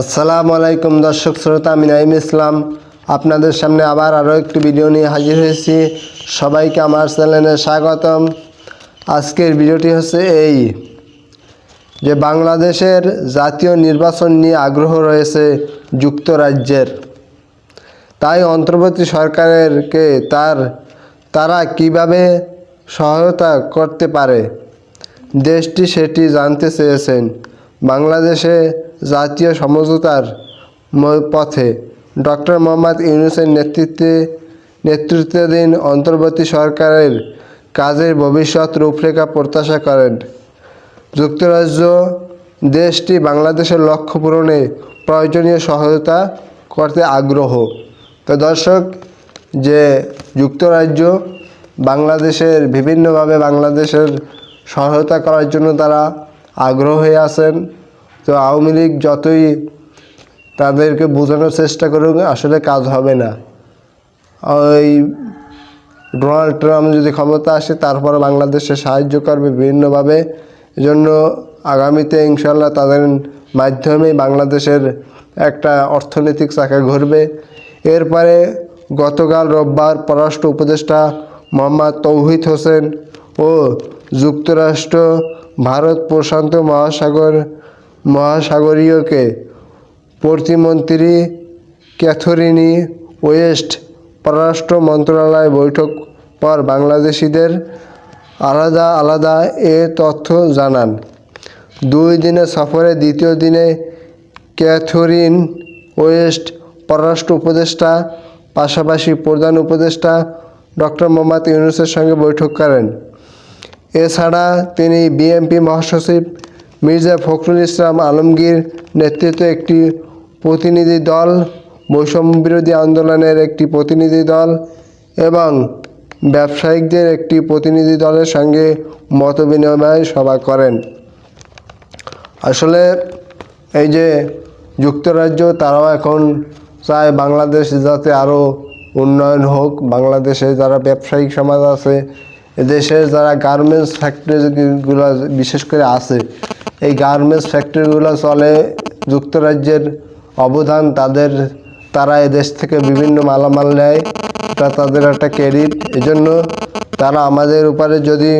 আসসালামু আলাইকুম দর্শক শ্রোতা, আমি নাইম ইসলাম। আপনাদের সামনে আবার আরও একটি ভিডিও নিয়ে হাজির হয়েছি। সবাইকে আমার চ্যানেলে স্বাগতম। আজকের ভিডিওটি হচ্ছে এই, যে বাংলাদেশের জাতীয় নির্বাচন নিয়ে আগ্রহ রয়েছে যুক্তরাজ্যের। তাই অন্তর্বর্তী সরকারেরকে তার, তারা কীভাবে সহায়তা করতে পারে, দেশটি সেটি জানতে চেয়েছেন। বাংলাদেশে জাতীয় সমঝোতার পথে ডক্টর মোহাম্মদ ইউনুসের নেতৃত্বে, নেতৃত্বাধীন অন্তর্বর্তী সরকারের কাজের ভবিষ্যৎ রূপরেখা প্রত্যাশা করেন। যুক্তরাজ্য দেশটি বাংলাদেশের লক্ষ্য পূরণে প্রয়োজনীয় সহায়তা করতে আগ্রহ। তো দর্শক, যে যুক্তরাজ্য বাংলাদেশের বিভিন্নভাবে বাংলাদেশের সহায়তা করার জন্য তারা আগ্রহ হয়ে আছেন তো আওয়ামী লীগ যতই তাদেরকে বোঝানোর চেষ্টা করুক, আসলে কাজ হবে না। ওই ডোনাল্ড ট্রাম্প যদি ক্ষমতা আসে, তারপরে বাংলাদেশে সাহায্য করবে বিভিন্নভাবে। এজন্য আগামীতে ইনশাল্লাহ তাদের মাধ্যমে বাংলাদেশের একটা অর্থনৈতিক চাকা ঘুরবে। এরপরে গতকাল রোববার পররাষ্ট্র উপদেষ্টা মোহাম্মদ তৌহিদ হোসেন ও যুক্তরাষ্ট্র, ভারত প্রশান্ত মহাসাগর মহাসাগরীয়কে প্রতিমন্ত্রী ক্যাথরিনি ওয়েস্ট পররাষ্ট্র মন্ত্রণালয় বৈঠক পর বাংলাদেশিদের আলাদা আলাদা এ তথ্য জানান। দুই দিনের সফরে দ্বিতীয় দিনে ক্যাথরিন ওয়েস্ট পররাষ্ট্র উপদেষ্টা, পাশাপাশি প্রধান উপদেষ্টা ডক্টর মোহাম্মদ ইউনুসের সঙ্গে বৈঠক করেন। এছাড়া তিনি বিএনপি মহাসচিব মির্জা ফখরুল ইসলাম আলমগীর নেতৃত্বে একটি প্রতিনিধি দল, বৈষম্য বিরোধী আন্দোলনের একটি প্রতিনিধি দল এবং ব্যবসায়িকদের একটি প্রতিনিধি দলের সঙ্গে মতবিনিময় সভা করেন। আসলে এই যে যুক্তরাজ্য, তারাও এখন চায় বাংলাদেশ যাতে আরও উন্নয়ন হোক। বাংলাদেশে যারা ব্যবসায়িক সমাজ আছে এদেশের যারা গার্মেন্টস ফ্যাক্টরিগুলো বিশেষ করে আছে, এই গার্মেন্টস ফ্যাক্টরিগুলো চলে, যুক্তরাজ্যের অবদান তাদের, তারা এদেশ থেকে বিভিন্ন মালামাল নেয় এটা তাদের একটা ক্রেডিট। এজন্য তারা আমাদের উপরে যদি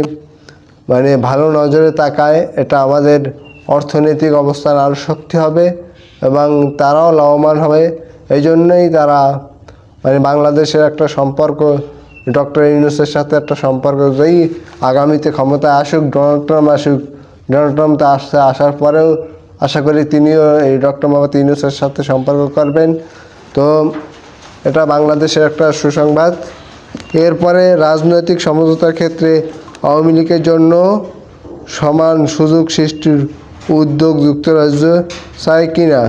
মানে ভালো নজরে তাকায়, এটা আমাদের অর্থনৈতিক অবস্থান আরও শক্তি হবে এবং তারাও লাভবান হবে। এই জন্যই তারা মানে বাংলাদেশের একটা সম্পর্ক ডক্টর ইউনুসের সাথে একটা সম্পর্ক যেই আগামীতে ক্ষমতায় আসুক, ডোনাল্ড ট্রাম্প আসুক, ডোনাল্ড ট্রাম্প তো আসছে, আসার পরেও আশা করি তিনিও এই ডক্টর মোহাম্মদ ইউনুসের সাথে সম্পর্ক করবেন। তো এটা বাংলাদেশের একটা সুসংবাদ। এরপরে রাজনৈতিক সমঝোতার ক্ষেত্রে আওয়ামী লীগের জন্য সমান সুযোগ সৃষ্টির উদ্যোগ যুক্তরাজ্য চায় কিনা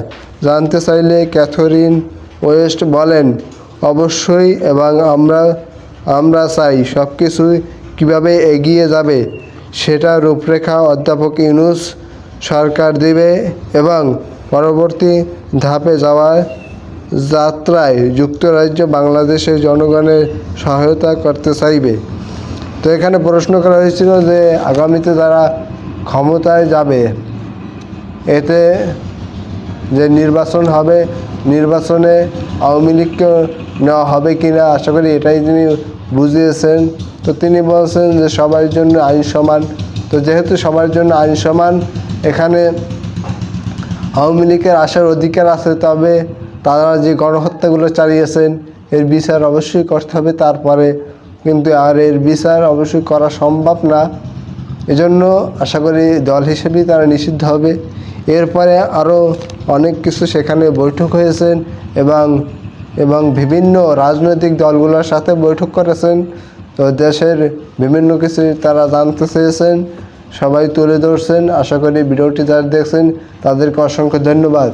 জানতে চাইলে ক্যাথরিন ওয়েস্ট বলেন, অবশ্যই এবং আমরা আমরা চাই সব কিছুই কীভাবে এগিয়ে যাবে সেটা রূপরেখা অধ্যাপক ইউনুস সরকার দিবে এবং পরবর্তী ধাপে যাওয়ার যাত্রায় যুক্তরাজ্য বাংলাদেশের জনগণের সহায়তা করতে চাইবে। তো এখানে প্রশ্ন করা হয়েছিল যে আগামীতে যারা ক্ষমতায় যাবে। এতে যে নির্বাচন হবে, নির্বাচনে আওয়ামী লীগকে নেওয়া হবে কি না আশা করি এটাই তিনি বুঝিয়েছেন। তো তিনি বলছেন যে সবার জন্য আইন সমান। তো যেহেতু সবার জন্য আইন সমান, এখানে আওয়ামী লীগের আসার অধিকার আছে, তবে তারা যে গণহত্যাগুলো চালিয়েছেন, এর বিচার অবশ্যই করতে হবে তারপরে। কিন্তু আর এর বিচার অবশ্যই করা সম্ভব না। এজন্য আশা করি দল হিসেবেই তারা নিষিদ্ধ হবে। এরপরে আরও অনেক কিছু সেখানে বৈঠক হয়েছেন এবং এবং বিভিন্ন রাজনৈতিক দলগুলোর সাথে বৈঠক করেছেন। তো দেশের বিভিন্ন কিছু তারা জানতে চেয়েছেন, সবাই তুলে ধরছেন। আশা করি ভিডিওটি যারা দেখছেন, তাদেরকে অসংখ্য ধন্যবাদ।